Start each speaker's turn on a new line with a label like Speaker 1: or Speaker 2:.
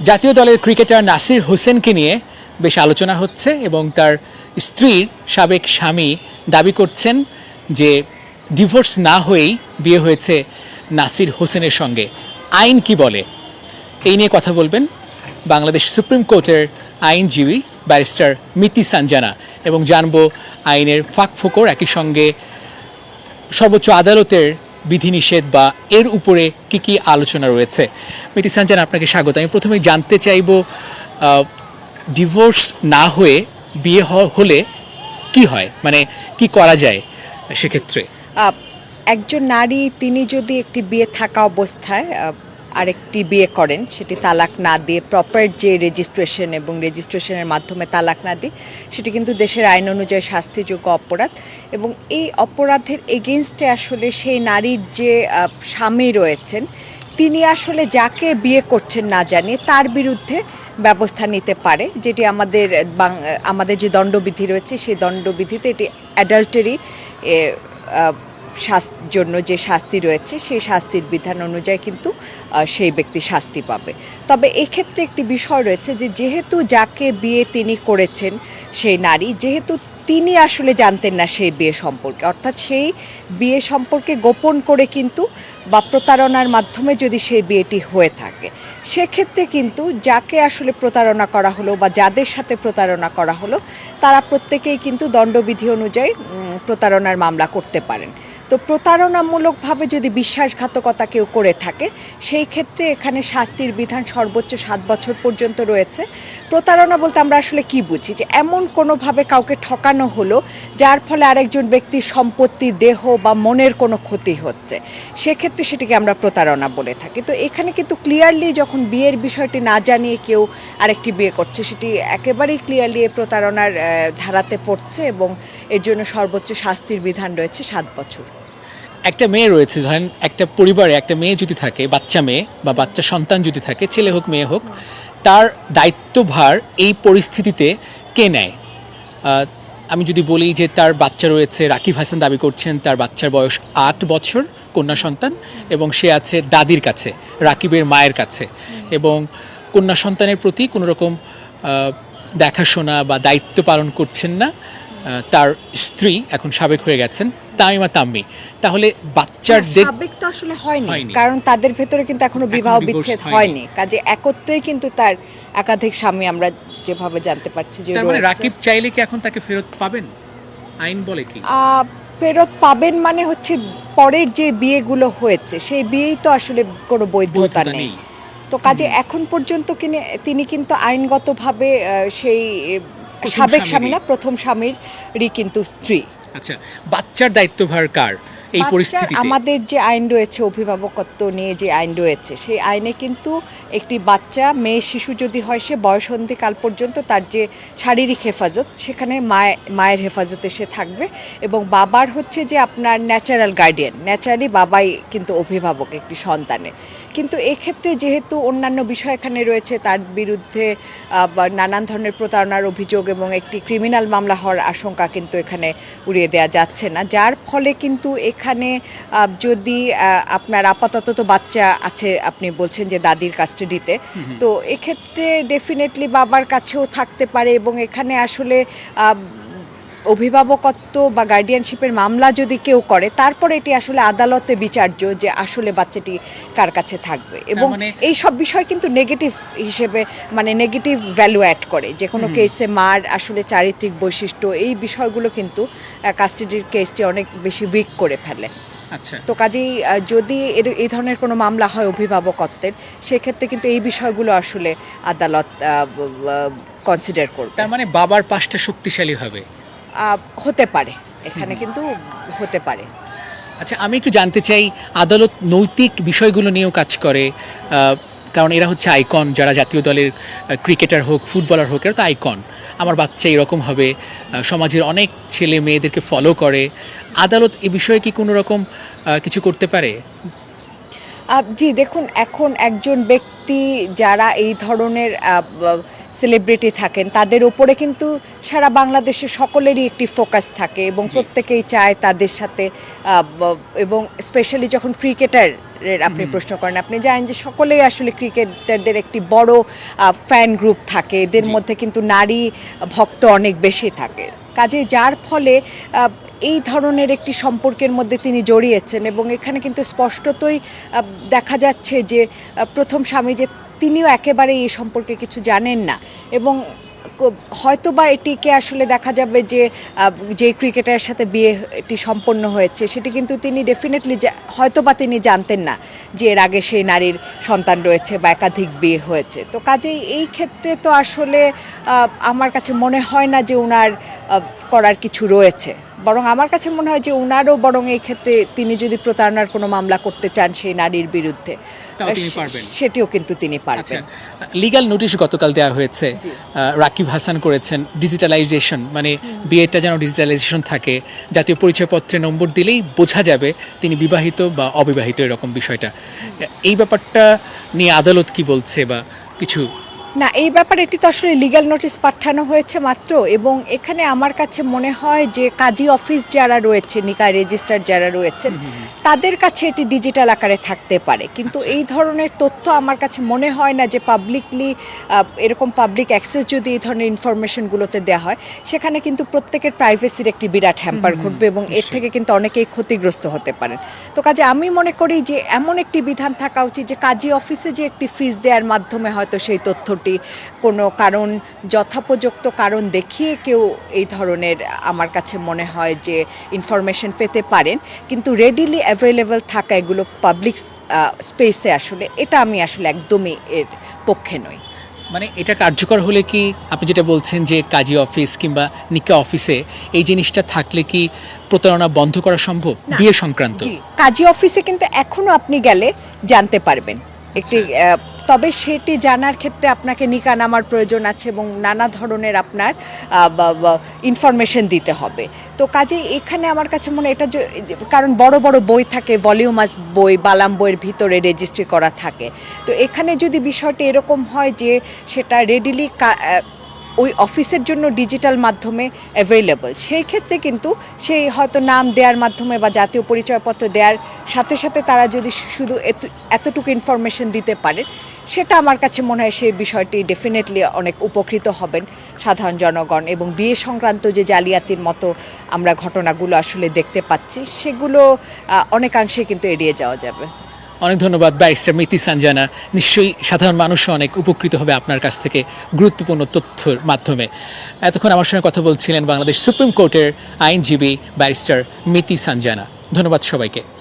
Speaker 1: জাতীয় দলের ক্রিকেটার নাসির হোসেনকে নিয়ে বেশ আলোচনা হচ্ছে এবং তার স্ত্রীর সাবেক স্বামী দাবি করছেন যে ডিভোর্স না হয়েই বিয়ে হয়েছে নাসির হোসেনের সঙ্গে। আইন কি বলে? এই নিয়ে কথা বলবেন বাংলাদেশ সুপ্রিম কোর্টের আইনজীবী ব্যারিস্টার মিতি সানজানা এবং জানব আইনের ফাঁক ফোকর একই সঙ্গে সর্বোচ্চ আদালতের বিধিনিষেধ বা এর উপরে কি কি আলোচনা রয়েছে? মিতি সাঞ্জান আপনাকে স্বাগত। আমি প্রথমে জানতে চাইব ডিভোর্স না হয়ে বিয়ে হলে কি হয়? মানে কি করা যায় সেক্ষেত্রে?
Speaker 2: একজন নারী, তিনি যদি একটি বিয়ে থাকা অবস্থায় আরেকটি বিয়ে করেন, সেটি তালাক না দিয়ে প্রপার যে রেজিস্ট্রেশন এবং রেজিস্ট্রেশনের মাধ্যমে তালাক না দিয়ে, সেটি কিন্তু দেশের আইন অনুযায়ী শাস্তিযোগ্য অপরাধ। এবং এই অপরাধের এগেনস্টে আসলে সেই নারীর যে স্বামী রয়েছেন, তিনি আসলে যাকে বিয়ে করছেন না জানিয়ে তার বিরুদ্ধে ব্যবস্থা নিতে পারে, যেটি আমাদের আমাদের যে দণ্ডবিধি রয়েছে, সেই দণ্ডবিধিতে এটি অ্যাডাল্টারি জন্য যে শাস্তি রয়েছে, সেই শাস্তির বিধান অনুযায়ী কিন্তু সেই ব্যক্তি শাস্তি পাবে। তবে এক্ষেত্রে একটি বিষয় রয়েছে যে, যেহেতু যাকে বিয়ে তিনি করেছেন, সেই নারী, যেহেতু তিনি আসলে জানতেন না সেই বিয়ে সম্পর্কে, অর্থাৎ সেই বিয়ে সম্পর্কে গোপন করে কিন্তু বা প্রতারণার মাধ্যমে যদি সেই বিয়েটি হয়ে থাকে, সেক্ষেত্রে কিন্তু যাকে আসলে প্রতারণা করা হলো বা যাদের সাথে প্রতারণা করা হলো, তারা প্রত্যেকেই কিন্তু দণ্ডবিধি অনুযায়ী প্রতারণার মামলা করতে পারেন। তো প্রতারণামূলকভাবে যদি বিশ্বাসঘাতকতা কেউ করে থাকে, সেই ক্ষেত্রে এখানে শাস্তির বিধান সর্বোচ্চ সাত বছর পর্যন্ত রয়েছে। প্রতারণা বলতে আমরা আসলে কি বুঝি? যে এমন কোনোভাবে কাউকে ঠকানো হলো, যার ফলে আরেকজন ব্যক্তির সম্পত্তি, দেহ বা মনের কোনো ক্ষতি হচ্ছে। সেক্ষেত্রে সেটিকে আমরা প্রতারণা বলে থাকি। তো এখানে কিন্তু ক্লিয়ারলি যখন বিয়ের বিষয়টি না জানিয়ে কেউ আরেকটি বিয়ে করছে, সেটি একেবারেই ক্লিয়ারলি প্রতারণার ধারাতে পড়ছে এবং এর জন্য সর্বোচ্চ শাস্তির বিধান রয়েছে সাত বছর।
Speaker 1: একটা মেয়ে রয়েছে, ধরেন একটা পরিবারে একটা মেয়ে যদি থাকে, বাচ্চা মেয়ে বা বাচ্চা সন্তান যদি থাকে, ছেলে হোক, মেয়ে হোক, তার দায়িত্বভার এই পরিস্থিতিতে কে নেয়? আমি যদি বলি যে তার বাচ্চা রয়েছে, রাকিব হাসান দাবি করছেন তার বাচ্চার বয়স আট বছর, কন্যা সন্তান, এবং সে আছে দাদির কাছে, রাকিবের মায়ের কাছে। এবং কন্যা সন্তানের প্রতি কোনো রকম দেখাশোনা বা দায়িত্ব পালন করছেন না। তার স্ত্রী এখন সাবেক হয়ে গেছেন তামিমা তাম্মি। তাহলে বাচ্চার
Speaker 2: সাবেক তো আসলে হয়নি। কারণ তাদের ভেতরে কিন্তু এখনও বিবাহ বিচ্ছেদ
Speaker 1: হয়নি।
Speaker 2: কাজে একত্রেই কিন্তু তার একাধিক স্বামী আমরা যেভাবে জানতে পারছি যে
Speaker 1: তার মানে রাকিব চাইলে কি এখন তাকে ফেরত পাবেন? আইন বলে কি?
Speaker 2: ফেরত পাবেন মানে হচ্ছে পরের যে বিয়েগুলো হয়েছে সেই বিয়েই তো আসলে কোনো বৈধতা নেই। তো কাজে এখন পর্যন্ত তিনি কিন্তু আইনগতভাবে সেই সাবেক স্বামী না প্রথম স্বামীরই কিন্তু স্ত্রী।
Speaker 1: আচ্ছা বাচ্চার দায়িত্বভার কার? এই পরিস্থিতিতে।
Speaker 2: আমাদের যে আইন রয়েছে অভিভাবকত্ব নিয়ে যে আইন রয়েছে সেই আইনে কিন্তু একটি বাচ্চা মেয়ে শিশু যদি হয় সে বয়সন্ধিকাল পর্যন্ত তার যে শারীরিক হেফাজত সেখানে মায় মায়ের হেফাজতে সে থাকবে এবং বাবার হচ্ছে যে আপনার ন্যাচারাল গার্ডিয়ান ন্যাচারালি বাবাই কিন্তু অভিভাবক একটি সন্তানের। কিন্তু এক্ষেত্রে যেহেতু অন্যান্য বিষয় এখানে রয়েছে তার বিরুদ্ধে নানান ধরনের প্রতারণার অভিযোগ এবং একটি ক্রিমিনাল মামলা হওয়ার আশঙ্কা কিন্তু এখানে উড়িয়ে দেওয়া যাচ্ছে না। যার ফলে কিন্তু এখানে আহ, যদি আপনার আপাতত তো বাচ্চা আছে আপনি বলছেন যে দাদির কাস্টাডিতে তো এক্ষেত্রে ডেফিনেটলি বাবার কাছেও থাকতে পারে এবং এখানে আসলে অভিভাবকত্ব বা গার্ডিয়ানশিপের মামলা যদি কেউ করে তারপরে এটি আসলে আদালতে বিচার্য যে আসলে বাচ্চাটি কার কাছে থাকবে। এবং
Speaker 1: মানে-
Speaker 2: এই সব বিষয় কিন্তু নেগেটিভ হিসেবে মানে নেগেটিভ ভ্যালু অ্যাড করে। যে কোনো কেসে মার আসলে চারিত্রিক বৈশিষ্ট্য এই বিষয়গুলো কিন্তু কাস্টাডির কেসটি অনেক বেশি উইক করে ফেলে।
Speaker 1: আচ্ছা।
Speaker 2: তো কাজেই যদি এর- এই ধরনের কোনো মামলা হয় অভিভাবকত্বের সেক্ষেত্রে কিন্তু এই বিষয়গুলো আসলে আদালত কনসিডার করবে।
Speaker 1: তার মানে বাবার পাশটা শক্তিশালী হবে।
Speaker 2: হতে পারে। এখানে কিন্তু হতে পারে।
Speaker 1: আচ্ছা আমি একটু জানতে চাই আদালত নৈতিক বিষয়গুলো নিয়েও কাজ করে কারণ এরা হচ্ছে আইকন যারা জাতীয় দলের ক্রিকেটার হোক ফুটবলার হোক এরা তো আইকন। আমার বাচ্চা এরকম হবে সমাজের অনেক ছেলে মেয়েদেরকে ফলো করে। আদালত এ বিষয়ে কি কোনো রকম কিছু করতে পারে?
Speaker 2: জি দেখুন এখন একজন ব্যক্তি যারা এই ধরনের সেলিব্রিটি থাকেন তাদের উপরে কিন্তু সারা বাংলাদেশের সকলেরই একটি ফোকাস থাকে এবং প্রত্যেকেই চায় তাদের সাথে এবং স্পেশালি যখন ক্রিকেটার আপনি প্রশ্ন করেন আপনি জানেন যে সকলেই আসলে ক্রিকেটারদের একটি বড় ফ্যান গ্রুপ থাকে। এদের মধ্যে কিন্তু নারী ভক্ত অনেক বেশি থাকে। কাজে, যার ফলে এই ধরনের একটি সম্পর্কের মধ্যে তিনি জড়িয়েছেন এবং এখানে কিন্তু স্পষ্টতই দেখা যাচ্ছে যে প্রথম স্বামী যে তিনিও একেবারে এই সম্পর্কে কিছু জানেন না এবং ক- হয়তোবা এটিকে আসলে দেখা যাবে যে যে ক্রিকেটারের সাথে বিয়ে এটি সম্পন্ন হয়েছে, সেটি কিন্তু তিনি ডেফিনেটলি হয়তো বা তিনি জানতেন না যে এর আগে সেই নারীর সন্তান রয়েছে বা একাধিক বিয়ে হয়েছে। তো কাজেই এই ক্ষেত্রে তো আসলে আমার কাছে মনে হয় না যে ওনার করার কিছু রয়েছে। বরং আমার কাছে মনে হয় যে ওনারও বরং এই ক্ষেত্রে তিনি যদি প্রতারণার কোনো মামলা করতে চান সেই নারীর বিরুদ্ধে। সেটিও কিন্তু তিনি
Speaker 1: আচ্ছা
Speaker 2: পারবেন।
Speaker 1: লিগ্যাল নোটিশ গতকাল দেওয়া হয়েছে রাকিব হাসান করেছেন ডিজিটালাইজেশন মানে বিয়েটা যেন ডিজিটালাইজেশন থাকে জাতীয় পরিচয়পত্রে নম্বর দিলেই বোঝা যাবে তিনি বিবাহিত বা অবিবাহিত এরকম বিষয়টা। এই ব্যাপারটা নিয়ে আদালত কি বলছে বা কিছু
Speaker 2: না এই ব্যাপারে এটি তো আসলে লিগ্যাল নোটিশ পাঠানো হয়েছে মাত্র এবং এখানে আমার কাছে মনে হয় যে কাজী অফিস যারা রয়েছে নিকায় রেজিস্টার যারা রয়েছেন তাদের কাছে এটি ডিজিটাল আকারে থাকতে পারে। কিন্তু এই ধরনের তথ্য আমার কাছে মনে হয় না যে পাবলিকলি এরকম পাবলিক অ্যাক্সেস যদি এই ধরনের ইনফরমেশনগুলোতে দেওয়া হয় সেখানে কিন্তু প্রত্যেকের প্রাইভেসির একটি বিরাট হ্যাম্পার ঘটবে এবং এর থেকে কিন্তু অনেকেই ক্ষতিগ্রস্ত হতে পারেন। তো কাজে আমি মনে করি যে এমন একটি বিধান থাকা উচিত যে কাজী অফিসে যে একটি ফিস দেওয়ার মাধ্যমে হয়তো সেই তথ্যটি কোনো কারণ যথাপযুক্ত কারণ দেখিয়ে কেউ এই ধরনের আমার কাছে মনে হয় যে ইনফরমেশন পেতে পারেন। কিন্তু রেডিলি অ্যাভেলেবল থাকা এগুলো পাবলিক স্পেসে আসলে এটা আমি আসলে একদমই এর পক্ষে নই।
Speaker 1: মানে এটা কার্যকর হলে কি আপনি যেটা বলছেন যে কাজী অফিস কিংবা নিকা অফিসে এই জিনিসটা থাকলে কি প্রতারণা বন্ধ করা সম্ভব? বিয়ে সংক্রান্ত।
Speaker 2: কাজী অফিসে কিন্তু এখনও আপনি গেলে জানতে পারবেন। একটি আহ, তবে সেটি জানার ক্ষেত্রে আপনাকে নিকা নামার প্রয়োজন আছে এবং নানা ধরনের আপনার ইনফরমেশন দিতে হবে। তো কাজে এখানে আমার কাছে মনে এটা কারণ বড় বড় বই থাকে ভলিউমাস বই, বালাম বইয়ের ভিতরে রেজিস্ট্রি করা থাকে। তো এখানে যদি বিষয়টি এরকম হয় যে, সেটা রেডিলি ওই অফিসের জন্য ডিজিটাল মাধ্যমে অ্যাভেলেবল সেই ক্ষেত্রে কিন্তু সেই হয়তো নাম দেওয়ার মাধ্যমে বা জাতীয় পরিচয়পত্র দেওয়ার সাথে সাথে তারা যদি শুধু এত- এতটুকু ইনফরমেশন দিতে পারে, সেটা আমার কাছে মনে হয় সেই বিষয়টি ডেফিনেটলি অনেক উপকৃত হবেন সাধারণ জনগণ এবং বিয়ে সংক্রান্ত যে জালিয়াতির মতো আমরা ঘটনাগুলো আসলে দেখতে পাচ্ছি, সেগুলো অনেকাংশে কিন্তু এড়িয়ে যাওয়া যাবে।
Speaker 1: অনেক ধন্যবাদ ব্যারিস্টার মিতি সানজানা। নিশ্চয়ই সাধারণ মানুষও অনেক উপকৃত হবে আপনার কাছ থেকে গুরুত্বপূর্ণ তথ্যের মাধ্যমে। এতক্ষণ আমার সঙ্গে কথা বলছিলেন বাংলাদেশ সুপ্রিম কোর্টের আইনজীবী ব্যারিস্টার মিতি সানজানা। ধন্যবাদ সবাইকে।